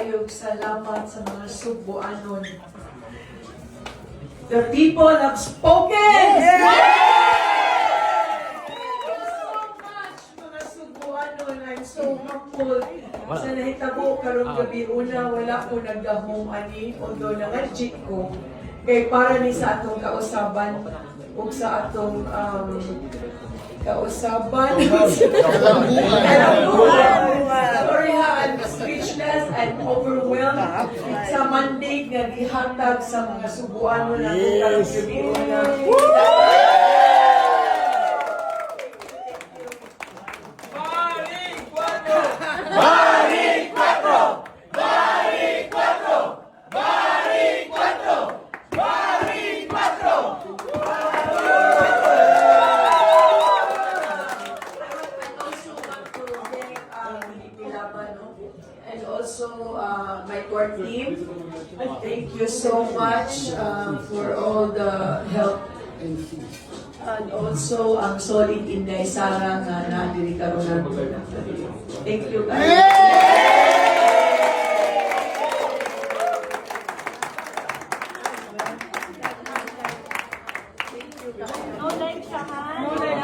kaayog salamat sa mga subuanon. The people have spoken! Thank you so much, mga subuanon. I'm so humble. Sa nahitabo karong gabi una, wala ko nagdahong ani, although nangajik ko. Kay para ni sa atong kausaban, ug sa atong um, kausaban. Kalambuan. Speechless and overwhelmed. Sa mandate nga gihatag sa mga subuan mo na karong and also uh, my core team. Thank you so much uh, for all the help and also I'm sorry, Inday Sara nga na karon natin. Thank you guys. Thank you guys. No thanks, ha?